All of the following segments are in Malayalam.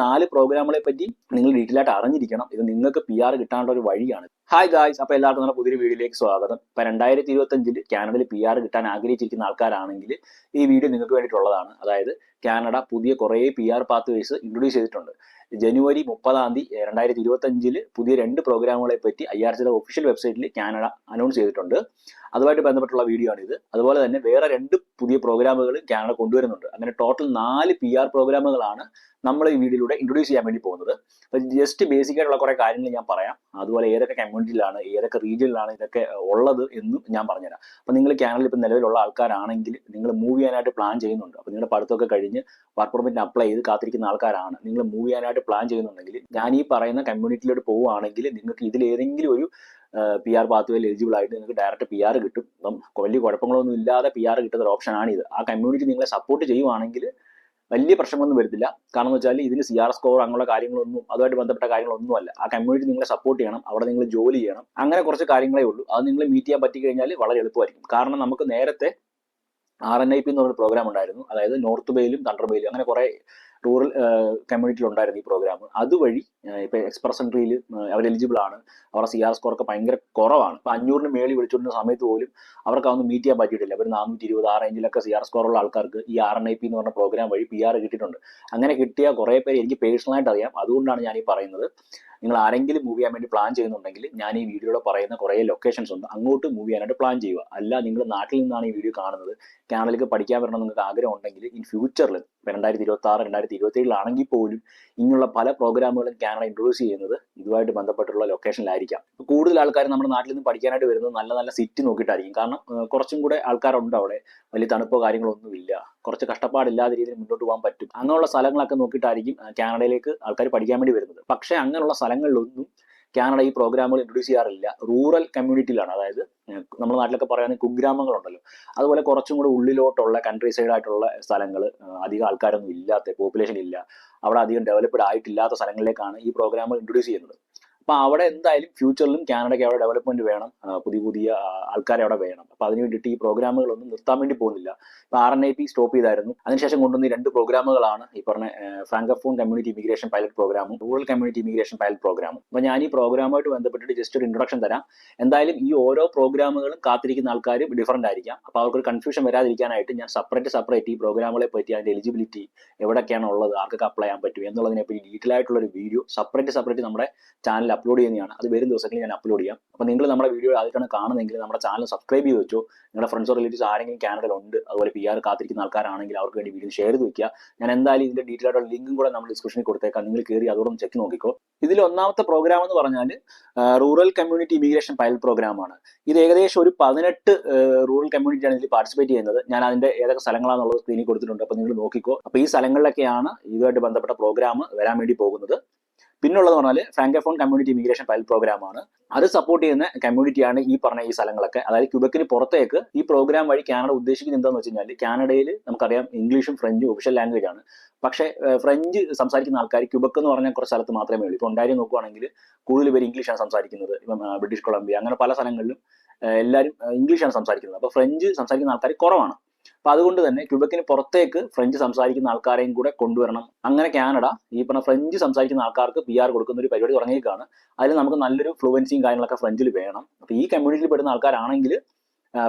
നാല് പ്രോഗ്രാമുകളെ പറ്റി നിങ്ങൾ ഡീറ്റെയിൽ ആയിട്ട് അറിഞ്ഞിരിക്കണം. ഇത് നിങ്ങൾക്ക് പി ആർ കിട്ടാനുള്ള ഒരു വഴിയാണ്. ഹായ് ഗായ്സ് അപ്പോൾ എല്ലാവർക്കും നമ്മുടെ പുതിയൊരു വീഡിയോയിലേക്ക് സ്വാഗതം. ഇപ്പൊ രണ്ടായിരത്തി ഇരുപത്തഞ്ചിൽ കാനഡയിൽ പി ആർ കിട്ടാൻ ആഗ്രഹിച്ചിരിക്കുന്ന ആൾക്കാരാണെങ്കിൽ ഈ വീഡിയോ നിങ്ങൾക്ക് വേണ്ടിയിട്ടുള്ളതാണ്. അതായത് കാനഡ പുതിയ കുറേ P R path ways introduce ചെയ്തിട്ടുണ്ട്. ജനുവരി മുപ്പതാം തീയതി രണ്ടായിരത്തി ഇരുപത്തഞ്ചിൽ പുതിയ രണ്ട് പ്രോഗ്രാമുകളെ പറ്റി ഐ ആർ സിയുടെ ഒഫീഷ്യൽ വെബ്സൈറ്റിൽ കാനഡ അനൗൺസ് ചെയ്തിട്ടുണ്ട്. അതുമായിട്ട് ബന്ധപ്പെട്ടുള്ള വീഡിയോ ആണ് ഇത് അതുപോലെ തന്നെ വേറെ രണ്ട് പുതിയ പ്രോഗ്രാമുകൾ കാനഡ കൊണ്ടുവരുന്നുണ്ട്. അങ്ങനെ ടോട്ടൽ നാല് പി ആർ പ്രോഗ്രാമുകളാണ് നമ്മൾ ഈ വീഡിയോയിലൂടെ ഇൻട്രൊഡ്യൂസ് ചെയ്യാൻ വേണ്ടി പോകുന്നത്. ജസ്റ്റ് ബേസിക് ആയിട്ടുള്ള കുറെ കാര്യങ്ങൾ ഞാൻ പറയാം. അതുപോലെ ഏതൊക്കെ കമ്മ്യൂണിറ്റിയിലാണ് ഏതൊക്കെ റീജിയനിലാണ് ഇതൊക്കെ ഉള്ളത് എന്നും ഞാൻ പറഞ്ഞുതരാം. അപ്പോൾ നിങ്ങൾ കാനഡയിൽ ഇപ്പം നിലവിലുള്ള ആൾക്കാരാണെങ്കിൽ നിങ്ങൾ മൂവ് ചെയ്യാനായിട്ട് പ്ലാൻ ചെയ്യുന്നുണ്ട്. അപ്പോൾ നിങ്ങളുടെ പഠിത്തമൊക്കെ കഴിഞ്ഞ് വർക്ക് പെർമിറ്റിന് അപ്ലൈ ചെയ്ത് കാത്തിരിക്കുന്ന ആൾക്കാരാണ്. നിങ്ങൾ മൂവ് ചെയ്യാനായിട്ട് പ്ലാൻ ചെയ്യുന്നുണ്ടെങ്കിൽ ഞാൻ ഈ പറയുന്ന കമ്മ്യൂണിറ്റിയിലോട്ട് പോവുകയാണെങ്കിൽ നിങ്ങൾക്ക് ഇതിലേതെങ്കിലും ഒരു പി ആർ പാത്വേയിൽ എലിജിബിൾ ആയിട്ട് നിങ്ങൾക്ക് ഡയറക്റ്റ് പി ആർ കിട്ടും. വലിയ കുഴപ്പങ്ങളൊന്നും ഇല്ലാതെ പി ആർ കിട്ടുന്ന ഒരു ഓപ്ഷനാണ് ഇത്. ആ കമ്മ്യൂണിറ്റി നിങ്ങളെ സപ്പോർട്ട് ചെയ്യുവാണെങ്കിൽ വലിയ പ്രശ്നമൊന്നും വരത്തില്ല. കാരണം എന്ന് വെച്ചാൽ ഇതിന് സി ആർ സ്കോർ അങ്ങനെയുള്ള കാര്യങ്ങളൊന്നും അതുമായിട്ട് ബന്ധപ്പെട്ട കാര്യങ്ങളൊന്നും അല്ല. ആ കമ്മ്യൂണിറ്റി നിങ്ങളെ സപ്പോർട്ട് ചെയ്യണം. അവിടെ നിങ്ങൾ ജോലി ചെയ്യണം. അങ്ങനെ കുറച്ച് കാര്യങ്ങളേ ഉള്ളൂ. അത് നിങ്ങൾ മീറ്റ് ചെയ്യാൻ പറ്റി കഴിഞ്ഞാൽ വളരെ എളുപ്പമായിരിക്കും. കാരണം നമുക്ക് നേരത്തെ ആർ എൻ ഐ പി എന്ന് പറഞ്ഞ പ്രോഗ്രാം ഉണ്ടായിരുന്നു. അതായത് നോർത്ത് ബേയിലും തണ്ടർ ബേയിലും അങ്ങനെ കുറെ റൂറൽ കമ്മ്യൂണിറ്റിയിൽ ഉണ്ടായിരുന്നു ഈ പ്രോഗ്രാം അതുവഴി ഇപ്പൊ എക്സ്പ്രസ് എൻട്രിയിൽ അവർ എലിജിബിൾ ആണ്. അവരുടെ സി ആർ സ്കോർ ഒക്കെ ഭയങ്കര കുറവാണ്. ഇപ്പൊ അഞ്ഞൂറിന് മേളിൽ വിളിച്ചുകൊണ്ടിരുന്ന സമയത്ത് പോലും അവർക്ക് അതൊന്നും മീറ്റ് ചെയ്യാൻ പറ്റിയിട്ടില്ല. അവർ നാനൂറ്റി ഇരുപത് ആ റേഞ്ചിലൊക്കെ സി ആർ ഉള്ള ആൾക്കാർക്ക് ഈ ആർ എൻ ഐ പി എന്ന് പറഞ്ഞ പ്രോഗ്രാം വഴി പി ആർ കിട്ടിയിട്ടുണ്ട്. അങ്ങനെ കിട്ടിയ കുറെ പേര് എനിക്ക് പേഴ്സണലായിട്ട് അറിയാം. അതുകൊണ്ടാണ് ഞാൻ ഈ പറയുന്നത്. നിങ്ങൾ ആരെങ്കിലും മൂവ് ചെയ്യാൻ വേണ്ടി പ്ലാൻ ചെയ്യുന്നുണ്ടെങ്കിൽ ഞാൻ ഈ വീഡിയോയിലൂടെ പറയുന്ന കുറേ ലൊക്കേഷൻസ് ഉണ്ട്. അങ്ങോട്ട് മൂവ് ചെയ്യാനായിട്ട് പ്ലാൻ ചെയ്യുക. അല്ല നിങ്ങൾ നാട്ടിൽ നിന്നാണ് ഈ വീഡിയോ കാണുന്നത്. കാനഡയിലേക്ക് പഠിക്കാൻ വരണം നിങ്ങൾക്ക് ആഗ്രഹം ഉണ്ടെങ്കിൽ ഇൻ ഫ്യൂച്ചറിൽ രണ്ടായിരത്തി ഇരുപത്തി ആറ് രണ്ടായിരത്തി ഇരുപത്തി ഏഴിലാണെങ്കിൽ പോലും ഇങ്ങനെയുള്ള പല പ്രോഗ്രാമുകളും കാനഡ ഇൻട്രൊഡ്യൂസ് ചെയ്യുന്നത് ഇതുമായിട്ട് ബന്ധപ്പെട്ടുള്ള ലൊക്കേഷനിലായിരിക്കാം കൂടുതൽ ആൾക്കാർ നമ്മുടെ നാട്ടിൽ നിന്ന് പഠിക്കാനായിട്ട് വരുന്നത് നല്ല നല്ല സിറ്റി നോക്കിയിട്ടായിരിക്കും. കാരണം കുറച്ചും കൂടെ ആൾക്കാരുണ്ട് അവിടെ. വലിയ തണുപ്പോ കാര്യങ്ങളോ ഒന്നുമില്ല കുറച്ച് കഷ്ടപ്പാടില്ലാത്ത രീതിയിൽ മുന്നോട്ട് പോകാൻ പറ്റും. അങ്ങനെയുള്ള സ്ഥലങ്ങളൊക്കെ നോക്കിയിട്ടായിരിക്കും കാനഡയിലേക്ക് ആൾക്കാർ പഠിക്കാൻ വേണ്ടി വരുന്നത്. പക്ഷേ അങ്ങനെയുള്ള സ്ഥലങ്ങളിലൊന്നും കാനഡ ഈ പ്രോഗ്രാമുകൾ ഇൻട്രൊഡ്യൂസ് ചെയ്യാറില്ല. റൂറൽ കമ്മ്യൂണിറ്റിയിലാണ് അതായത് നമ്മുടെ നാട്ടിലൊക്കെ പറയുകയാണെങ്കിൽ കുഗ്രാമങ്ങളുണ്ടല്ലോ. അതുപോലെ കുറച്ചും കൂടെ ഉള്ളിലോട്ടുള്ള കൺട്രി സൈഡ് ആയിട്ടുള്ള സ്ഥലങ്ങൾ അധികം ആൾക്കാരൊന്നും ഇല്ലാത്ത പോപ്പുലേഷൻ ഇല്ല. അവിടെ അധികം ഡെവലപ്ഡ് ആയിട്ടില്ലാത്ത സ്ഥലങ്ങളിലേക്കാണ് ഈ പ്രോഗ്രാമുകൾ ഇൻട്രൊഡ്യൂസ് ചെയ്യുന്നത്. അപ്പൊ അവിടെ എന്തായാലും ഫ്യൂച്ചറിലും കാനഡയ്ക്ക് അവിടെ ഡെവലപ്മെന്റ് വേണം. പുതിയ പുതിയ ആൾക്കാരെ അവിടെ വേണം. അപ്പൊ അതിന് വേണ്ടിയിട്ട് ഈ പ്രോഗ്രാമുകളൊന്നും നിർത്താൻ വേണ്ടി പോകുന്നില്ല. ഇപ്പൊ R N I P stop ചെയ്തായിരുന്നു. അതിനുശേഷം കൊണ്ടുവന്ന രണ്ട് പ്രോഗ്രാമുകളാണ് ഈ പറഞ്ഞ ഫ്രാങ്കഫോൺ കമ്മ്യൂണിറ്റി ഇമിഗ്രേഷൻ പൈലറ്റ് പ്രോഗ്രാമും റൂറൽ കമ്മ്യൂണിറ്റി ഇമിഗ്രേഷൻ പൈലറ്റ് പ്രോഗ്രാമും അപ്പൊ ഞാൻ ഈ പ്രോഗ്രാമുമായിട്ട് ബന്ധപ്പെട്ടിട്ട് ജസ്റ്റ് ഒരു ഇൻട്രൊഡക്ഷൻ തരാം. എന്തായാലും ഈ ഓരോ പ്രോഗ്രാമുകളും കാത്തിരിക്കുന്ന ആൾക്കാർ ഡിഫറന്റ് ആയിരിക്കാം. അപ്പൊ അവർക്ക് കൺഫ്യൂഷൻ വരാതിരിക്കാനായിട്ട് ഞാൻ സെപ്പറേറ്റ് സെപ്പറേറ്റ് ഈ പ്രോഗ്രാമുകളെ പറ്റി അതിന്റെ എലിജിബിലിറ്റി എവിടെയൊക്കെയാണ് ഉള്ളത് ആർക്കൊക്കെ അപ്ലൈ ചെയ്യാൻ പറ്റും എന്നുള്ളതിനെ പറ്റി ഡീറ്റെയിൽ ആയിട്ടുള്ള ഒരു വീഡിയോ സെപ്പറേറ്റ് സെപ്പറേറ്റ് നമ്മുടെ ചാനലിൽ അപ്ലോഡ് ചെയ്യുന്നതാണ്. അത് വരും ദിവസങ്ങളിൽ ഞാൻ അപ്ലോഡ് ചെയ്യാം. അപ്പോൾ നിങ്ങൾ നമ്മുടെ വീഡിയോ ആദ്യമായിട്ടാണ് കാണുന്നതെങ്കിൽ നമ്മുടെ ചാനൽ സബ്സ്ക്രൈബ് ചെയ്ത് വെച്ചു. നിങ്ങളുടെ ഫ്രണ്ട്സോ റിലേറ്റീവ്സ് ആരെങ്കിലും കാനഡയിൽ ഉണ്ട് അതുപോലെ പി ആർ കാത്തിരിക്കുന്ന ആൾക്കാരാണെങ്കിൽ അവർക്ക് വേണ്ടി വീഡിയോ ഷെയർ ചെയ്ത് വെക്കുക. ഞാൻ എന്തായാലും ഇതിന്റെ ഡീറ്റെയിൽ ആയിട്ടുള്ള ലിങ്കും കൂടെ നമ്മൾ ഡിസ്ക്രിപ്ഷനിൽ കൊടുത്തേക്കാം. നിങ്ങൾ കയറി അതോടൊന്ന് ചെക്ക് നോക്കിക്കോ. ഇതിൽ ഒന്നാമത്തെ പ്രോഗ്രാം എന്ന് പറഞ്ഞാൽ റൂറൽ കമ്മ്യൂണിറ്റി ഇമിഗ്രേഷൻ പൈലറ്റ് പ്രോഗ്രാമാണ് ഇത് ഏകദേശം ഒരു പതിനെട്ട് റൂറൽ കമ്മ്യൂണിറ്റിയാണ് ഇതിൽ പാർട്ടിസിപ്പേറ്റ് ചെയ്യുന്നത്. ഞാൻ അതിന്റെ ഏതൊക്കെ സ്ഥലങ്ങളാണെന്നുള്ളത് സ്ക്രീനിൽ കൊടുത്തിട്ടുണ്ട്. അപ്പോൾ നിങ്ങൾ നോക്കിക്കോ. അപ്പോൾ ഈ സ്ഥലങ്ങളിലൊക്കെയാണ് ഇതുമായിട്ട് ബന്ധപ്പെട്ട പ്രോഗ്രാം വരാൻ വേണ്ടി പോകുന്നത്. പിന്നുള്ളത് പറഞ്ഞാൽ Francophone community immigration pilot programme ആണ്. അത് സപ്പോർട്ട് ചെയ്യുന്ന കമ്മ്യൂണിറ്റിയാണ് ഈ പറഞ്ഞ ഈ സ്ഥലങ്ങളൊക്കെ. അതായത് ക്യൂബക്കിന് പുറത്തേക്ക് ഈ പ്രോഗ്രാം വഴി കാനഡ ഉദ്ദേശിക്കുന്നത് എന്താണെന്ന് വെച്ച് കഴിഞ്ഞാൽ കാനഡയിൽ നമുക്കറിയാം ഇംഗ്ലീഷും ഫ്രഞ്ചും ഒഫീഷ്യൽ ലാംഗ്വേജ് ആണ്. പക്ഷേ ഫ്രഞ്ച് സംസാരിക്കുന്ന ആൾക്കാർ ക്യൂബക്ക് എന്ന് പറഞ്ഞാൽ കുറച്ച് സ്ഥലത്ത് മാത്രമേ ഉള്ളൂ. ഇപ്പോൾ ഉണ്ടായി നോക്കുവാണെങ്കിൽ കൂടുതൽ പേര് ഇംഗ്ലീഷാണ് സംസാരിക്കുന്നത്. ഇപ്പം ബ്രിട്ടീഷ് കൊളംബിയ അങ്ങനെ പല സ്ഥലങ്ങളിലും എല്ലാവരും ഇംഗ്ലീഷാണ് സംസാരിക്കുന്നത്. അപ്പോൾ ഫ്രഞ്ച് സംസാരിക്കുന്ന ആൾക്കാർ കുറവാണ്. അപ്പൊ അതുകൊണ്ട് തന്നെ ക്യൂബക്കിന് പുറത്തേക്ക് ഫ്രഞ്ച് സംസാരിക്കുന്ന ആൾക്കാരെയും കൂടെ കൊണ്ടുവരണം. അങ്ങനെ കാനഡ ഈ പറഞ്ഞ ഫ്രഞ്ച് സംസാരിക്കുന്ന ആൾക്കാർക്ക് പി ആർ കൊടുക്കുന്ന ഒരു പരിപാടി തുടങ്ങിയേക്കാണ് അതിൽ നമുക്ക് നല്ലൊരു ഫ്ലുവൻസിയും കാര്യങ്ങളൊക്കെ ഫ്രഞ്ചിൽ വേണം. അപ്പൊ ഈ കമ്മ്യൂണിറ്റിയിൽ പെടുന്ന ആൾക്കാരാണെങ്കിൽ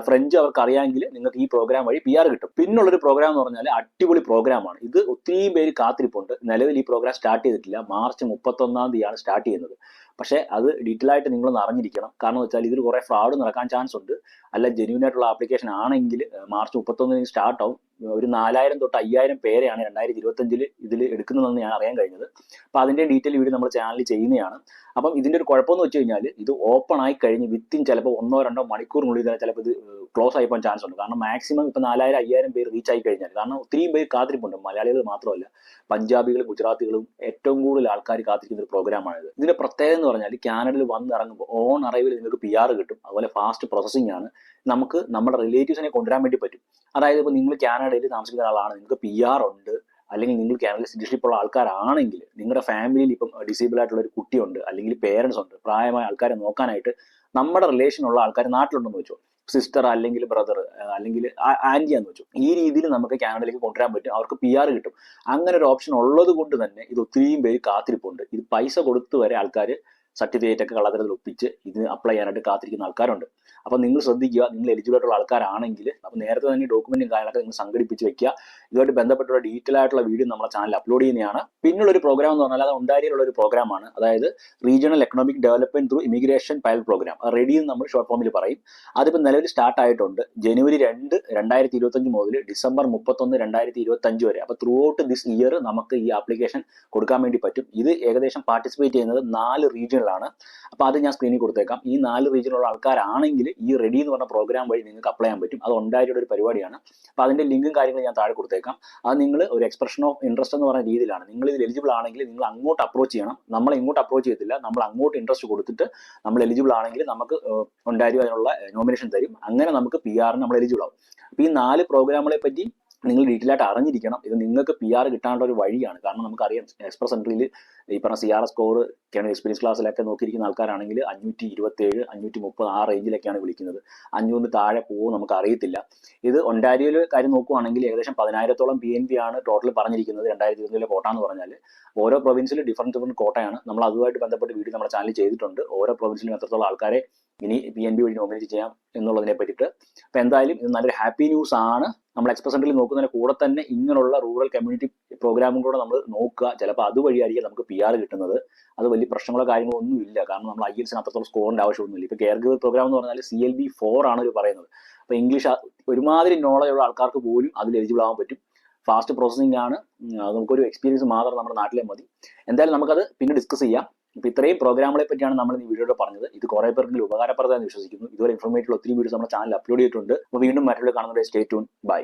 ഫ്രഞ്ച് അവർക്ക് അറിയാമെങ്കിൽ നിങ്ങൾക്ക് ഈ പ്രോഗ്രാം വഴി പി ആർ കിട്ടും. പിന്നുള്ളൊരു പ്രോഗ്രാം എന്ന് പറഞ്ഞാൽ അടിപൊളി പ്രോഗ്രാം ആണ്. ഇത് ഒത്തിരി പേര് കാത്തിരിപ്പുണ്ട്. നിലവിൽ ഈ പ്രോഗ്രാം സ്റ്റാർട്ട് ചെയ്തിട്ടില്ല. മാർച്ച് മുപ്പത്തൊന്നാം തീയതിയാണ് സ്റ്റാർട്ട് ചെയ്യുന്നത്. പക്ഷേ അത് ഡീറ്റെയിൽ ആയിട്ട് നിങ്ങളൊന്ന് അറിഞ്ഞിരിക്കണം. കാരണം വെച്ചാൽ ഇതിൽ കുറേ ഫ്രോഡ് നടക്കാൻ ചാൻസ് ഉണ്ട്. അല്ല ജെന്യൂൻ ആയിട്ടുള്ള ആപ്ലിക്കേഷൻ ആണെങ്കിൽ മാർച്ച് മുപ്പത്തൊന്നിന് സ്റ്റാർട്ട് ആവും. ഒരു നാലായിരം തൊട്ട് അയ്യായിരം പേരെയാണ് രണ്ടായിരത്തി ഇരുപത്തഞ്ചിൽ ഇതിൽ എടുക്കുന്നതെന്ന് ഞാൻ അറിയാൻ കഴിഞ്ഞത്. അപ്പോൾ അതിന്റെ ഡീറ്റെയിൽ വീഡിയോ നമ്മൾ ചാനലിൽ ചെയ്യുന്നതാണ്. അപ്പം ഇതിന്റെ ഒരു കുഴപ്പമെന്ന് വെച്ച് കഴിഞ്ഞാൽ ഇത് ഓപ്പൺ ആയി കഴിഞ്ഞ് വിത്തിൻ ചിലപ്പോൾ ഒന്നോ രണ്ടോ മണിക്കൂറിനുള്ളിൽ തന്നെ ചിലപ്പോൾ ഇത് ക്ലോസ് ആയി പോകാൻ ചാൻസ് ഉണ്ട്. കാരണം മാക്സിമം ഇപ്പം നാലായിരം അയ്യായിരം പേര് റീച്ച് ആയി കഴിഞ്ഞാൽ കാരണം ഒത്തിരിയും പേര് കാത്തിരിപ്പുണ്ട്. മലയാളികൾ മാത്രമല്ല പഞ്ചാബികളും ഗുജറാത്തികളും ഏറ്റവും കൂടുതൽ ആൾക്കാർ കാത്തിരിക്കുന്ന ഒരു പ്രോഗ്രാമാണിത് ഇതിന്റെ പ്രത്യേകത എന്ന് പറഞ്ഞാൽ കാനഡയിൽ വന്ന് ഇറങ്ങുമ്പോൾ ഓൺ അറൈവിൽ നിങ്ങൾക്ക് പി ആർ കിട്ടും. അതുപോലെ ഫാസ്റ്റ് പ്രോസസ്സിംഗ് ആണ്. നമുക്ക് നമ്മുടെ റിലേറ്റീവ്സിനെ കൊണ്ടുവരാൻ വേണ്ടി പറ്റും. അതായത് ഇപ്പോൾ നിങ്ങൾ കാനഡയിൽ താമസിക്കുന്ന ആളാണ് നിങ്ങൾക്ക് പി ആർ ഉണ്ട് അല്ലെങ്കിൽ നിങ്ങൾ കാനഡയിൽ സിറ്റിസൺഷിപ്പ് ഉള്ള ആൾക്കാരാണെങ്കിൽ നിങ്ങളുടെ ഫാമിലിയിൽ ഇപ്പം ഡിസേബിൾ ആയിട്ടുള്ള ഒരു കുട്ടിയുണ്ട് അല്ലെങ്കിൽ പേരൻസ് ഉണ്ട് പ്രായമായ ആൾക്കാരെ നോക്കാനായിട്ട് നമ്മുടെ റിലേഷനുള്ള ആൾക്കാർ നാട്ടിലുണ്ടെന്ന് വെച്ചോ. സിസ്റ്റർ അല്ലെങ്കിൽ ബ്രദർ അല്ലെങ്കിൽ ആന്റി എന്ന് വെച്ചു. ഈ രീതിയിൽ നമുക്ക് കാനഡയിലേക്ക് കൊണ്ടുവരാൻ പറ്റും. അവർക്ക് പി ആർ കിട്ടും. അങ്ങനെ ഒരു ഓപ്ഷൻ ഉള്ളത് കൊണ്ട് തന്നെ ഇത് ഒത്തിരിയും പേര് കാത്തിരിപ്പുണ്ട്. ഇത് പൈസ കൊടുത്തു വരെ ആൾക്കാർ സർട്ടിഫിക്കറ്റ് ഒക്കെ കള്ളത്തരത്തിൽ ഒപ്പിച്ച് ഇതിന് അപ്ലൈ ചെയ്യാനായിട്ട് കാത്തിരിക്കുന്ന ആൾക്കാരുണ്ട്. അപ്പോൾ നിങ്ങൾ ശ്രദ്ധിക്കുക നിങ്ങൾ എലിജിബിൾ ആയിട്ടുള്ള ആൾക്കാരാണെങ്കിൽ അപ്പോൾ നേരത്തെ തന്നെ ഡോക്യുമെന്റും കാര്യങ്ങളൊക്കെ നിങ്ങൾ സംഘടിപ്പിച്ച് വെക്കുക. ഇതുമായിട്ട് ബന്ധപ്പെട്ടുള്ള ഡീറ്റെയിൽ ആയിട്ടുള്ള വീഡിയോ നമ്മുടെ ചാനൽ അപ്ലോഡ് ചെയ്യുന്നതാണ്. പിന്നുള്ള ഒരു പ്രോഗ്രാം എന്ന് പറഞ്ഞാൽ അത് ഉണ്ടായിരിയുള്ള ഒരു പ്രോഗ്രാമാണ് അതായത് regional economic development through immigration pilot programme ready എന്ന് നമ്മൾ ഷോർട്ട് ഫോമിൽ പറയും. അതിപ്പോൾ നിലവിൽ സ്റ്റാർട്ട് ആയിട്ടുണ്ട്. ജനുവരി രണ്ട് രണ്ടായിരത്തി ഇരുപത്തഞ്ച് മുതൽ ഡിസംബർ മുപ്പത്തൊന്ന് രണ്ടായിരത്തി ഇരുപത്തഞ്ച് വരെ. അപ്പോൾ ത്രൂ ഔട്ട് ദിസ് ഇയർ നമുക്ക് ഈ ആപ്ലിക്കേഷൻ കൊടുക്കാൻ വേണ്ടി പറ്റും. ഇത് ഏകദേശം പാർട്ടിസിപ്പേറ്റ് ചെയ്യുന്നത് നാല് റീജിയനിലാണ് അപ്പോൾ അത് ഞാൻ സ്ക്രീനിൽ കൊടുത്തേക്കാം. ഈ നാല് റീജിയനിലുള്ള ആൾക്കാരാണെങ്കിൽ ഈ റെഡി എന്ന് പറഞ്ഞ പ്രോഗ്രാം വഴി നിങ്ങൾക്ക് അപ്ലൈ ചെയ്യാൻ പറ്റും. അത് ഉണ്ടായിട്ടുള്ള ഒരു പരിപാടിയാണ്. അപ്പോൾ അതിന്റെ ലിങ്കും കാര്യങ്ങളും ഞാൻ താഴെ കൊടുത്തേക്കാം. അത് നിങ്ങൾ ഒരു എക്സ്പ്രഷൻ ഓഫ് ഇൻട്രസ്റ്റ് എന്ന് പറഞ്ഞ രീതിയിലാണ്. നിങ്ങൾ ഇതിൽ എലിജിബിൾ ആണെങ്കിൽ നിങ്ങൾ അങ്ങോട്ട് അപ്രോച്ച് ചെയ്യണം. നമ്മൾ ഇങ്ങോട്ട് അപ്രോച്ച് ചെയ്യത്തില്ല. നമ്മൾ അങ്ങോട്ട് ഇൻട്രസ്റ്റ് കൊടുത്തിട്ട് നമ്മൾ എലിജിബിൾ ആണെങ്കിൽ നമുക്ക് ഉണ്ടായിരിക്കും അതിനുള്ള നോമിനേഷൻ തരും. അങ്ങനെ നമുക്ക് പി ആറിന് നമ്മൾ എലിജിബിൾ ആവും. അപ്പോൾ ഈ നാല് പ്രോഗ്രാമുകളെ പറ്റി നിങ്ങൾ ഡീറ്റെയിൽ ആയിട്ട് അറിഞ്ഞിരിക്കണം. ഇത് നിങ്ങൾക്ക് പി ആർ കിട്ടാനുള്ള ഒരു വഴിയാണ്. കാരണം നമുക്കറിയാം എക്സ്പ്രസ് എൻട്രിയിൽ ഈ പറഞ്ഞ C R S score experience ക്ലാസ്സിലൊക്കെ നോക്കിയിരിക്കുന്ന ആൾക്കാരാണെങ്കിൽ അഞ്ഞൂറ്റി ഇരുപത്തേഴ് അഞ്ഞൂറ്റി മുപ്പത് ആ റേഞ്ചിലൊക്കെയാണ് വിളിക്കുന്നത്. അഞ്ഞൂറിന് താഴെ പോകും നമുക്ക് അറിയത്തില്ല ഇത് ഒണ്ടാരിയോയിൽ കാര്യം നോക്കുവാണെങ്കിൽ ഏകദേശം പതിനായിരത്തോളം പി എൻ പി ആണ് ടോട്ടൽ പറഞ്ഞിരിക്കുന്നത്. രണ്ടായിരത്തി ഇരുപതിലെ കോട്ട എന്ന് പറഞ്ഞാൽ ഓരോ പ്രൊവിൻസിലും ഡിഫറന്റ് ഡിഫറന്റ് കോട്ടയാണ്. നമ്മൾ അതുമായിട്ട് ബന്ധപ്പെട്ട് വീഡിയോ നമ്മുടെ ചാനൽ ചെയ്തിട്ടുണ്ട്. ഓരോ പ്രൊവിൻസിലും എത്രത്തോളം ആൾക്കാരെ ഇനി പി എൻ ബി വഴി നോമിനേറ്റ് ചെയ്യാം എന്നുള്ളതിനെ പറ്റിയിട്ട്. അപ്പോൾ എന്തായാലും ഇത് നല്ലൊരു ഹാപ്പി ന്യൂസ് ആണ്. നമ്മൾ എക്സ്പ്രസ് സെന്ററിൽ നോക്കുന്നതിന് കൂടെ തന്നെ ഇങ്ങനെയുള്ള റൂറൽ കമ്മ്യൂണിറ്റി പ്രോഗ്രാമും കൂടെ നമ്മൾ നോക്കുക. ചിലപ്പോൾ അതുവഴിയായിരിക്കും നമുക്ക് പി ആർ കിട്ടുന്നത്. അത് വലിയ പ്രശ്നങ്ങളോ കാര്യങ്ങളോ ഒന്നും ഇല്ല. കാരണം നമ്മൾ ഐ എൽസിന് അത്രത്തോളം സ്കോറിന്റെ ആവശ്യമൊന്നുമില്ല ഇപ്പൊ കെയർ ഗിവർ പ്രോഗ്രാം എന്ന് പറഞ്ഞാൽ സി എൽ ബി ഫോർ ആണ് ഇത് പറയുന്നത്. അപ്പോൾ ഇംഗ്ലീഷ് ഒരുമാതിരി നോളജ് ഉള്ള ആൾക്കാർക്ക് പോലും അതിൽ എലിജിബിൾ ആവാൻ പറ്റും. ഫാസ്റ്റ് പ്രോസസ്സിംഗ് ആണ്. നമുക്കൊരു എക്സ്പീരിയൻസ് മാത്രം നമ്മുടെ നാട്ടിലെ മതി. എന്തായാലും നമുക്കത് പിന്നെ ഡിസ്കസ് ചെയ്യാം. ഇപ്പൊ ഇത്രയും പ്രോഗ്രാമുകളെ പറ്റിയാണ് നമ്മൾ ഈ വീഡിയോ പറഞ്ഞത്. ഇത് കുറെ പേർക്ക് ഉപകാരപ്രദമായി വിശ്വസിക്കുന്നു. ഇതുപോലെ ഇൻഫോർമേറ്റീവ് ഒത്തിരി വീഡിയോസ് നമ്മുടെ ചാനൽ അപ്ലോഡ് ചെയ്തിട്ടുണ്ട്. അപ്പോൾ വീണ്ടും മറ്റുള്ള കാണുന്നവരെ സ്റ്റേ ട്യൂൺ ബൈ